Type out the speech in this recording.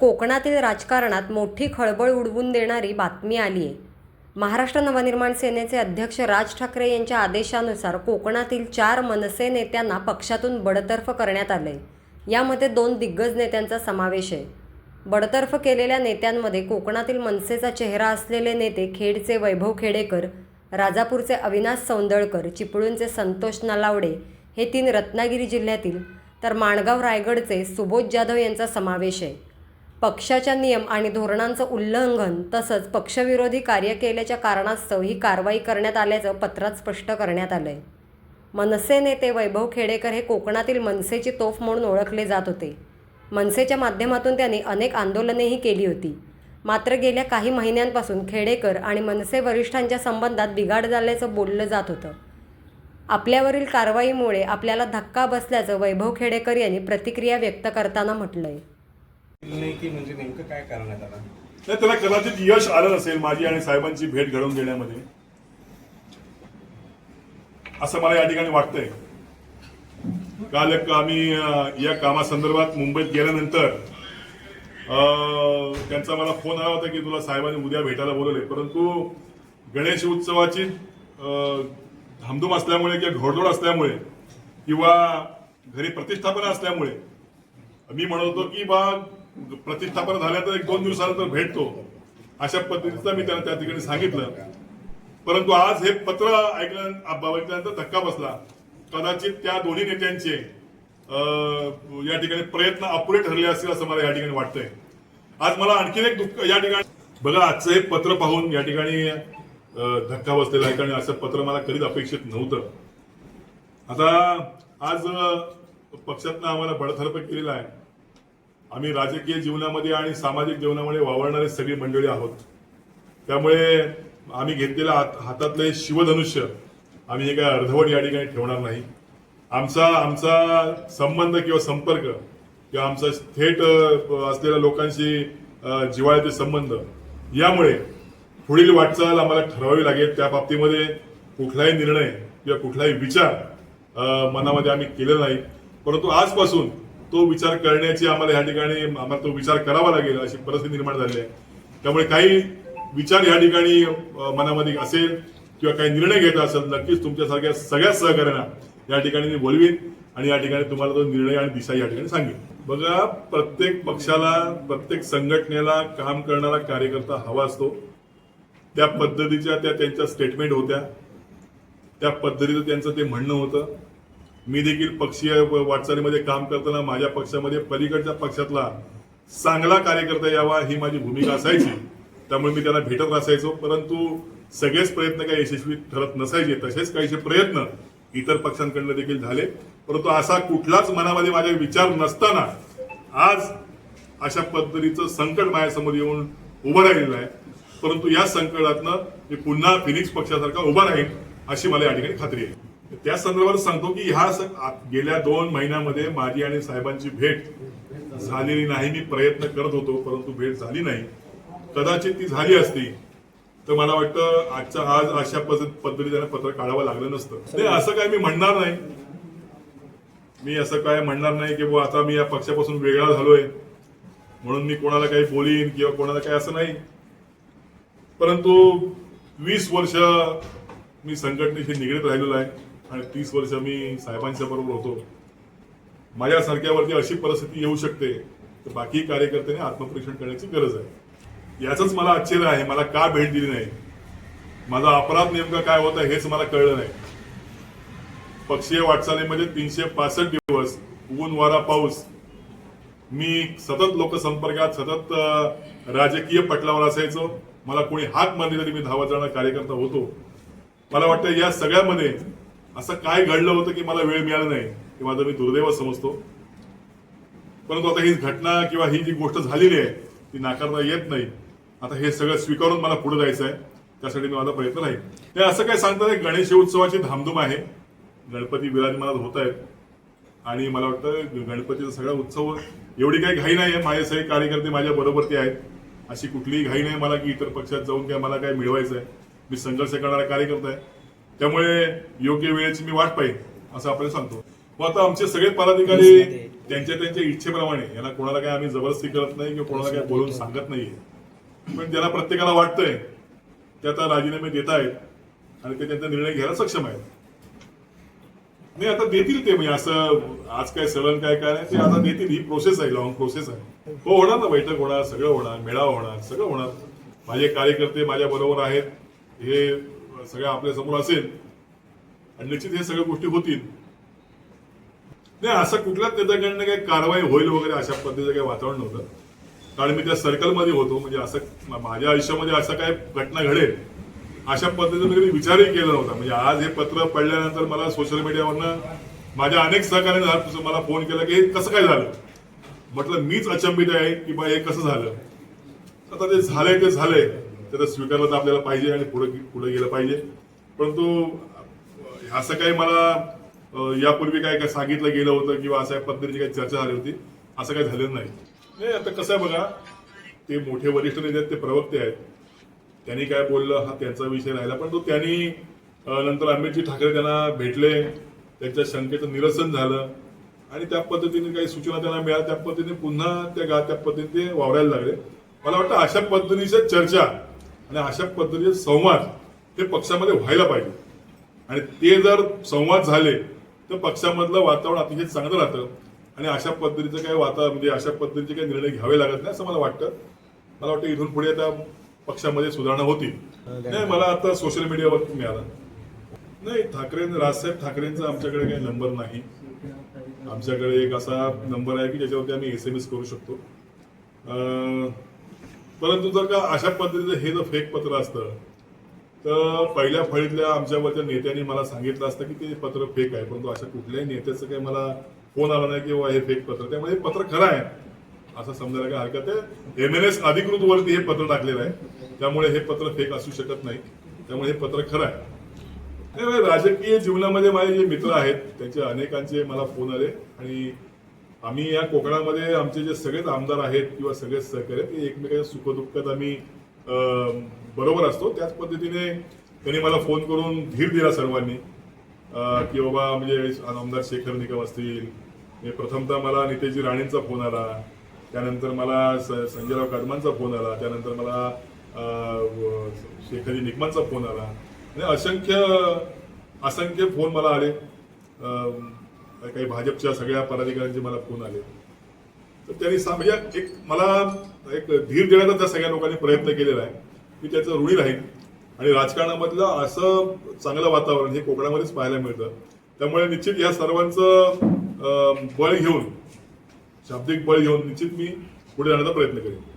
कोकणातील राजकारणात मोठी खळबळ उडवून देणारी बातमी आली आहे. महाराष्ट्र नवनिर्माण सेनेचे अध्यक्ष राज ठाकरे यांच्या आदेशानुसार कोकणातील चार मनसे नेत्यांना पक्षातून बडतर्फ करण्यात आले यामध्ये दोन दिग्गज नेत्यांचा समावेश आहे. बडतर्फ केलेल्या नेत्यांमध्ये कोकणातील मनसेचा चेहरा असलेले नेते खेडचे वैभव खेडेकर राजापूरचे अविनाश सौंदळकर चिपळूणचे संतोष नलावडे हे तीन रत्नागिरी जिल्ह्यातील तर माणगाव रायगडचे सुबोध जाधव यांचा समावेश आहे. पक्षाच्या नियम आणि धोरणांचं उल्लंघन तसंच पक्षविरोधी कार्य केल्याच्या कारणास्तव ही कारवाई करण्यात आल्याचं पत्रात स्पष्ट करण्यात आलं आहे मनसे नेते वैभव खेडेकर हे कोकणातील मनसेची तोफ म्हणून ओळखले जात होते. मनसेच्या माध्यमातून त्यांनी अनेक आंदोलनेही केली होती. मात्र गेल्या काही महिन्यांपासून खेडेकर आणि मनसे वरिष्ठांच्या संबंधात बिघाड झाल्याचं बोललं जात होतं. आपल्यावरील कारवाईमुळे आपल्याला धक्का बसल्याचं वैभव खेडेकर यांनी प्रतिक्रिया व्यक्त करताना म्हटलं आहे नाही की म्हणजे नेमकं काय नाही त्याला कदाचित यश आलं नसेल माझी आणि साहेबांची भेट घडवून देण्यामध्ये. असं मला या ठिकाणी वाटतंय. काल आम्ही या कामासंदर्भात मुंबईत गेल्यानंतर अं, त्यांचा मला फोन आला होता की तुला साहेबांनी उद्या भेटायला बोलवले परंतु गणेश उत्सवाची धामधूम असल्यामुळे किंवा घोडदोड असल्यामुळे किंवा घरी प्रतिष्ठापना असल्यामुळे मी म्हणत होतो की बा प्रतिष्ठापना झाल्यानंतर एक दोन दिवसानंतर भेटतो. अशा पद्धतीचं मी त्यांना त्या ठिकाणी सांगितलं. परंतु आज हे पत्र ऐकल्या बघितल्यानंतर धक्का बसला. कदाचित त्या दोन्ही नेत्यांचे या ठिकाणी प्रयत्न अपुरे ठरले असतील असं मला या ठिकाणी वाटतंय. आज मला आणखीन एक दुःख या ठिकाणी बघा आजचं हे पत्र पाहून या ठिकाणी धक्का बसलेला आहे. कारण असं पत्र मला कधीच अपेक्षित नव्हतं. आता आज पक्षातनं आम्हाला बडथरपट केलेला आहे. आम्ही राजकीय जीवनामध्ये आणि सामाजिक जीवनामध्ये वावरणारी सगळी मंडळी आहोत. त्यामुळे आम्ही घेतलेल्या हात हातातले शिवधनुष्य आम्ही हे काय अर्धवट या ठिकाणी ठेवणार नाही. आमचा आमचा संबंध किंवा संपर्क किंवा आमचा थेट असलेल्या लोकांशी जिवाळ्याचे संबंध यामुळे पुढील वाटचाल आम्हाला ठरवावी लागेल. त्या बाबतीमध्ये कुठलाही निर्णय किंवा कुठलाही विचार मनामध्ये आम्ही केलेला नाही. परंतु आजपासून तो विचार करण्याची आम्हाला या ठिकाणी आम्हाला तो विचार करावा लागेल अशी परिस्थिती निर्माण झाली आहे. त्यामुळे काही विचार या ठिकाणी मनामध्ये असेल किंवा काही निर्णय घ्यायचा असेल नक्कीच तुमच्यासारख्या सगळ्या सहकार्यांना या ठिकाणी मी बोलवीन आणि या ठिकाणी तुम्हाला तो निर्णय आणि दिशा या ठिकाणी सांगेन. बघा प्रत्येक पक्षाला प्रत्येक संघटनेला काम करणारा कार्यकर्ता हवा असतो. त्या पद्धतीच्या त्या त्यांच्या स्टेटमेंट होत्या. त्या पद्धतीचं त्यांचं ते म्हणणं होतं. मी देखील पक्षीय व- वाटचालीमध्ये काम करताना माझ्या पक्षामध्ये पलीकडच्या पक्षातला चांगला कार्यकर्ता यावा ही माझी भूमिका असायची. त्यामुळे मी त्यांना भेटत असायचो परंतु सगळेच प्रयत्न काही यशस्वी ठरत नसायचे. तसेच काहीसे प्रयत्न इतर पक्षांकडनं देखील झाले. परंतु असा कुठलाच मनामध्ये माझे विचार नसताना आज अशा पद्धतीचं संकट माझ्यासमोर येऊन उभं राहिलेलं आहे. परंतु या संकटातनं मी पुन्हा फिनिक्स पक्षासारखा उभा राहील अशी मला या ठिकाणी खात्री आहे. त्या संदर्भात सांगतो की ह्या गेल्या दोन महिन्यामध्ये माझी आणि साहेबांची भेट झालेली नाही. मी प्रयत्न करत होतो परंतु भेट झाली नाही. कदाचित ती झाली असती तर मला वाटतं आजच्या आज अशा पद्धत- पद्धतीने त्यांना पत्र काढावं लागलं नसतं. नाही असं काय मी म्हणणार नाही. मी असं काय म्हणणार नाही की बुवा आता मी या पक्षापासून वेगळा झालोय म्हणून मी कोणाला काही बोलीन किंवा कोणाला काही असं नाही. परंतु वीस वर्ष मी संघटनेशी निगडीत राहिलेलो आहे. आणि तीस वर्ष मी साहेबांच्या बरोबर होतो. माझ्यासारख्यावरती अशी परिस्थिती येऊ शकते तर बाकी कार्यकर्त्यांनी आत्मपरीक्षण करण्याची गरज आहे. याचंच मला आश्चर्य आहे मला का भेट दिली नाही? माझा अपराध नेमका काय होता हेच मला कळलं नाही. पक्षीय वाटचालीमध्ये तीनशे पासष्ट दिवस ऊन वारा पाऊस. मी सतत लोकसंपर्कात सतत राजकीय पटलावर असायचो. मला कोणी हाक मारली तरी मी धावत जाणारा कार्यकर्ता होतो. मला वाटतं या सगळ्यामध्ये असं काय घडलं होतं की मला वेळ मिळाला नाही हे माझं मी दुर्दैव समजतो. परंतु आता ही घटना किंवा ही जी गोष्ट झालेली आहे ती नाकारता येत नाही. आता हे सगळं स्वीकारून मला पुढे जायचं आहे त्यासाठी मी माझा प्रयत्न राहील. ते असं काय सांगतात गणेश उत्सवाची धामधूम आहे. गणपती विराजमानात होत आहेत. आणि मला वाटतं गणपतीचा सगळा उत्सव एवढी काही घाई नाही आहे माझे सगळे कार्यकर्ते माझ्या बरोबरती आहेत. अशी कुठलीही घाई नाही मला की इतर पक्षात जाऊन काय मला काय मिळवायचं आहे मी संघर्ष करणारा कार्यकर्ता आहे. त्यामुळे योग्य वेळेची मी वाट पाहिजे असं आपण सांगतो. मग आता आमचे सगळे पदाधिकारी त्यांच्या त्यांच्या इच्छेप्रमाणे यांना कोणाला काय आम्ही जबरदस्ती करत नाही किंवा कोणाला काय बोलून सांगत नाहीये. पण ज्याला प्रत्येकाला वाटतंय ते आता राजीनामे देत आहेत आणि ते त्यांचा निर्णय घ्यायला सक्षम आहेत. नाही आता देतील ते म्हणजे असं आज काय सलन काय काय नाही ते आता देतील ही प्रोसेस आहे लॉंग प्रोसेस आहे. हो होणार ना बैठक होणार सगळं होणार मेळावा होणार सगळं होणार. माझे कार्यकर्ते माझ्या बरोबर आहेत हे सगळं आपल्यासमोर असेल आणि निश्चित हे सगळ्या गोष्टी होतील. नाही असं कुठल्याच नेत्याकडनं काही कारवाई होईल वगैरे अशा पद्धतीचं काही वातावरण नव्हतं. कारण मी त्या सर्कलमध्ये होतो म्हणजे असं माझ्या आयुष्यामध्ये असं काय घटना घडेल अशा पद्धतीने कधी विचारही केला नव्हता. म्हणजे आज हे पत्र पडल्यानंतर मला सोशल मीडियावरनं माझ्या अनेक सहकार्याने मला फोन केला की हे कसं काय झालं? म्हटलं मीच अचंबित आहे की बा हे कसं झालं? आता ते झालंय ते झालंय. त्याचा स्वीकारलं तर आपल्याला पाहिजे आणि पुढे पुढे गेलं पाहिजे. परंतु असं काही मला यापूर्वी काय काय सांगितलं गेलं होतं किंवा अशा पद्धतीची काही चर्चा झाली होती असं काही झालेलं नाही. नाही आता कसं आहे बघा ते मोठे वरिष्ठ नेते आहेत ते प्रवक्ते आहेत. त्यांनी काय बोललं हा त्यांचा विषय राहिला. पण तो त्यांनी नंतर अमितजी ठाकरे त्यांना भेटले. त्यांच्या शंकेचं निरसन झालं. आणि त्या पद्धतीने काही सूचना त्यांना मिळाल्या. त्या पद्धतीने पुन्हा त्या गा त्या पद्धतीने वावरायला लागले. मला वाटतं अशा पद्धतीच्या चर्चा आणि अशा पद्धतीचे संवाद हे पक्षामध्ये व्हायला पाहिजे. आणि ते जर संवाद झाले तर पक्षामधलं वातावरण अतिशय चांगलं राहतं. आणि अशा पद्धतीचं काही वातावरण म्हणजे अशा पद्धतीचे काही निर्णय घ्यावे लागत नाही असं मला वाटतं. मला वाटतं इथून पुढे आता पक्षामध्ये सुधारणा होती नाही मला आता सोशल मीडियावर मिळाला. नाही ठाकरे राजसाहेब ठाकरेंचा आमच्याकडे काही नंबर नाही. आमच्याकडे एक असा नंबर आहे की ज्याच्यावरती आम्ही एस एम एस करू शकतो. परंतु जर का अशा पद्धतीचं हे जर फेक पत्र असतं तर पहिल्या फळीतल्या आमच्यावरच्या नेत्यांनी मला सांगितलं असतं की ते पत्र फेक आहे. परंतु अशा कुठल्याही नेत्याचं काही मला फोन आला नाही की हे फेक पत्र. त्यामुळे हे पत्र खरं आहे. असं समजायला काय हरकत आहे? एम एन एस अधिकृत वरती हे पत्र टाकलेलं आहे. त्यामुळे हे पत्र फेक असू शकत नाही. त्यामुळे हे पत्र खरं आहे. नाही, राजकीय जीवनामध्ये माझे जे मित्र आहेत त्यांचे अनेकांचे मला फोन आले आणि आम्ही या कोकणामध्ये आमचे जे सगळेच आमदार आहेत किंवा सगळेच सहकारी आहेत ते एकमेकांच्या सुखदुःखात आम्ही बरोबर असतो. त्याच पद्धतीने त्यांनी मला फोन करून धीर दिला सर्वांनी की बाबा म्हणजे आमदार शेखर निकम असतील. प्रथमतः मला नितेशजी राणेंचा फोन आला. त्यानंतर मला स- संजयराव कदमांचा फोन आला. त्यानंतर मला शेखरजी निकमांचा फोन आला. आणि असंख्य असंख्य फोन मला आले. अं, काही भाजपच्या सगळ्या पदाधिकाऱ्यांचे मला फोन आले. तर त्यांनी सा- म्हणजे एक मला एक धीर देण्याचा त्या सगळ्या लोकांनी प्रयत्न केलेला आहे मी त्याचं ऋणी राहील. आणि राजकारणामधलं असं चांगलं वातावरण हे कोकणामध्येच पाहायला मिळतं. त्यामुळे निश्चित या सर्वांचं बळ घेऊन शाब्दिक बळ घेऊन निश्चित मी पुढे जाण्याचा प्रयत्न करेन.